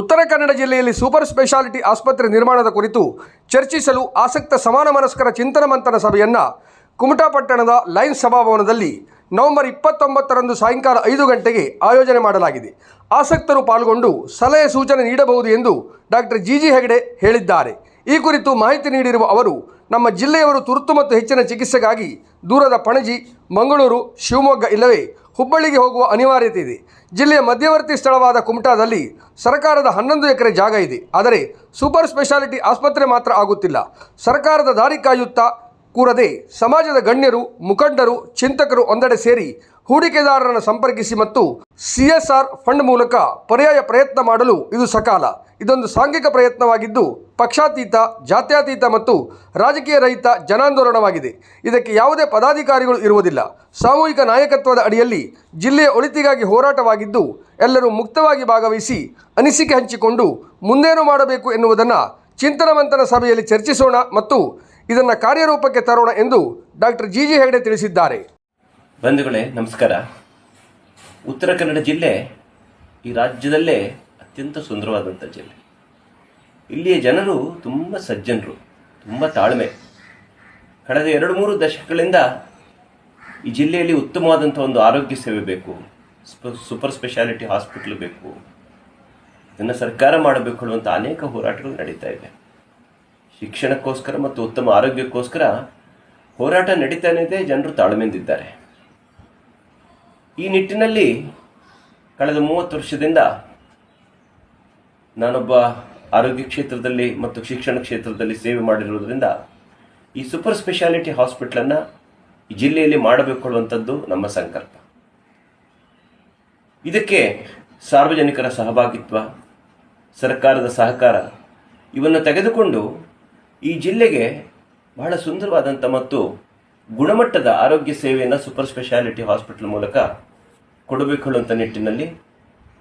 ಉತ್ತರ ಕನ್ನಡ ಜಿಲ್ಲೆಯಲ್ಲಿ super speciality ಆಸ್ಪತ್ರೆ ನಿರ್ಮಾಣದ ಕುರಿತು ಚರ್ಚಿಸಲು ಆಸಕ್ತ ಸಮಾನ ಮನಸ್ಕರ ಚಿಂತನ ಮಂಥನ ಸಭೆಯನ್ನು ಕುಮಟಾಪಟ್ಟಣದ ಲೈನ್ಸ್ ಸಭಾಭವನದಲ್ಲಿ ನವೆಂಬರ್ ಇಪ್ಪತ್ತೊಂಬತ್ತರಂದು ಸಾಯಂಕಾಲ ಐದು ಗಂಟೆಗೆ ಆಯೋಜನೆ ಮಾಡಲಾಗಿದೆ. ಆಸಕ್ತರು ಪಾಲ್ಗೊಂಡು ಸಲಹೆ ಸೂಚನೆ ನೀಡಬಹುದು ಎಂದು ಡಾಕ್ಟರ್ ಜಿ ಜಿ ಹೆಗಡೆ ಹೇಳಿದ್ದಾರೆ. ಈ ಕುರಿತು ಮಾಹಿತಿ ನೀಡಿರುವ ಅವರು, ನಮ್ಮ ಜಿಲ್ಲೆಯವರು ತುರ್ತು ಮತ್ತು ಹೆಚ್ಚಿನ ಚಿಕಿತ್ಸೆಗಾಗಿ ದೂರದ ಪಣಜಿ, ಮಂಗಳೂರು, ಶಿವಮೊಗ್ಗ ಇಲ್ಲವೇ ಹುಬ್ಬಳ್ಳಿಗೆ ಹೋಗುವ ಅನಿವಾರ್ಯತೆ ಇದೆ. ಜಿಲ್ಲೆಯ ಮಧ್ಯವರ್ತಿ ಸ್ಥಳವಾದ ಕುಮಟಾದಲ್ಲಿ ಸರ್ಕಾರದ ಹನ್ನೊಂದು ಎಕರೆ ಜಾಗ ಇದೆ. ಆದರೆ ಸೂಪರ್ ಸ್ಪೆಷಾಲಿಟಿ ಆಸ್ಪತ್ರೆ ಮಾತ್ರ ಆಗುತ್ತಿಲ್ಲ. ಸರ್ಕಾರದ ದಾರಿ ಕಾಯುತ್ತಾ ಕೂರದೆ ಸಮಾಜದ ಗಣ್ಯರು, ಮುಖಂಡರು, ಚಿಂತಕರು ಒಂದೆಡೆ ಸೇರಿ ಹೂಡಿಕೆದಾರರನ್ನು ಸಂಪರ್ಕಿಸಿ ಮತ್ತು ಸಿಎಸ್ಆರ್ ಫಂಡ್ ಮೂಲಕ ಪರ್ಯಾಯ ಪ್ರಯತ್ನ ಮಾಡಲು ಇದು ಸಕಾಲ. ಇದೊಂದು ಸಾಂಘಿಕ ಪ್ರಯತ್ನವಾಗಿದ್ದು ಪಕ್ಷಾತೀತ, ಜಾತ್ಯತೀತ ಮತ್ತು ರಾಜಕೀಯ ರಹಿತ ಜನಾಂದೋಲನವಾಗಿದೆ. ಇದಕ್ಕೆ ಯಾವುದೇ ಪದಾಧಿಕಾರಿಗಳು ಇರುವುದಿಲ್ಲ. ಸಾಮೂಹಿಕ ನಾಯಕತ್ವದ ಅಡಿಯಲ್ಲಿ ಜಿಲ್ಲೆಯ ಒಳಿತಿಗಾಗಿ ಹೋರಾಟವಾಗಿದ್ದು, ಎಲ್ಲರೂ ಮುಕ್ತವಾಗಿ ಭಾಗವಹಿಸಿ ಅನಿಸಿಕೆ ಹಂಚಿಕೊಂಡು ಮುಂದೇನು ಮಾಡಬೇಕು ಎನ್ನುವುದನ್ನು ಚಿಂತನ ಸಭೆಯಲ್ಲಿ ಚರ್ಚಿಸೋಣ ಮತ್ತು ಇದನ್ನು ಕಾರ್ಯರೂಪಕ್ಕೆ ತರೋಣ ಎಂದು ಡಾಕ್ಟರ್ ಜಿ ಜಿ ಹೆಗಡೆ ತಿಳಿಸಿದ್ದಾರೆ. ಬಂಧುಗಳೇ, ನಮಸ್ಕಾರ. ಉತ್ತರ ಕನ್ನಡ ಜಿಲ್ಲೆ ಈ ರಾಜ್ಯದಲ್ಲೇ ಅತ್ಯಂತ ಸುಂದರವಾದಂಥ ಜಿಲ್ಲೆ. ಇಲ್ಲಿಯ ಜನರು ತುಂಬ ಸಜ್ಜನರು, ತುಂಬ ತಾಳ್ಮೆ. ಕಳೆದ ಎರಡು ಮೂರು ದಶಕಗಳಿಂದ ಈ ಜಿಲ್ಲೆಯಲ್ಲಿ ಉತ್ತಮವಾದಂಥ ಒಂದು ಆರೋಗ್ಯ ಸೇವೆ ಬೇಕು ಸೂಪರ್ ಸ್ಪೆಷಾಲಿಟಿ ಹಾಸ್ಪಿಟಲ್ ಬೇಕು. ಇದನ್ನು ಸರ್ಕಾರ ಮಾಡಬೇಕು ಅನ್ನುವಂಥ ಅನೇಕ ಹೋರಾಟಗಳು ನಡೀತಾ ಇವೆ ಶಿಕ್ಷಣಕ್ಕೋಸ್ಕರ ಮತ್ತು ಉತ್ತಮ ಆರೋಗ್ಯಕ್ಕೋಸ್ಕರ ಹೋರಾಟ ನಡೀತಾನೇ ಇದೆ, ಜನರು ತಾಳ್ಮೆಂದಿದ್ದಾರೆ ಈ ನಿಟ್ಟಿನಲ್ಲಿ ಕಳೆದ ಮೂವತ್ತು ವರ್ಷದಿಂದ ನಾನೊಬ್ಬ ಆರೋಗ್ಯ ಕ್ಷೇತ್ರದಲ್ಲಿ ಮತ್ತು ಶಿಕ್ಷಣ ಕ್ಷೇತ್ರದಲ್ಲಿ ಸೇವೆ ಮಾಡಿರುವುದರಿಂದ ಈ ಸೂಪರ್ ಸ್ಪೆಷಾಲಿಟಿ ಹಾಸ್ಪಿಟ್ಲನ್ನು ಈ ಜಿಲ್ಲೆಯಲ್ಲಿ ಮಾಡಬೇಕು ಅನ್ನುವಂಥದ್ದು ನಮ್ಮ ಸಂಕಲ್ಪ. ಇದಕ್ಕೆ ಸಾರ್ವಜನಿಕರ ಸಹಭಾಗಿತ್ವ, ಸರ್ಕಾರದ ಸಹಕಾರ ಇವನ್ನು ತೆಗೆದುಕೊಂಡು ಈ ಜಿಲ್ಲೆಗೆ ಬಹಳ ಸುಂದರವಾದಂಥ ಮತ್ತು ಗುಣಮಟ್ಟದ ಆರೋಗ್ಯ ಸೇವೆಯನ್ನು ಸೂಪರ್ ಸ್ಪೆಷಾಲಿಟಿ ಹಾಸ್ಪಿಟಲ್ ಮೂಲಕ ಕೊಡಬೇಕು ಅನ್ನುವಂಥ ನಿಟ್ಟಿನಲ್ಲಿ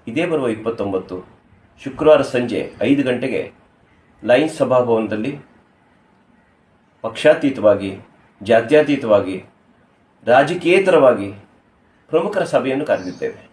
ಇದೇ ಬರುವ ಇಪ್ಪತ್ತೊಂಬತ್ತು ಶುಕ್ರವಾರ ಸಂಜೆ ಐದು ಗಂಟೆಗೆ ಲೈನ್ಸ್ ಸಭಾಭವನದಲ್ಲಿ ಪಕ್ಷಾತೀತವಾಗಿ ಜಾತ್ಯತೀತವಾಗಿ ರಾಜಕೀಯೇತರವಾಗಿ ಪ್ರಮುಖರ ಸಭೆಯನ್ನು ಕರೆದಿದ್ದೇವೆ.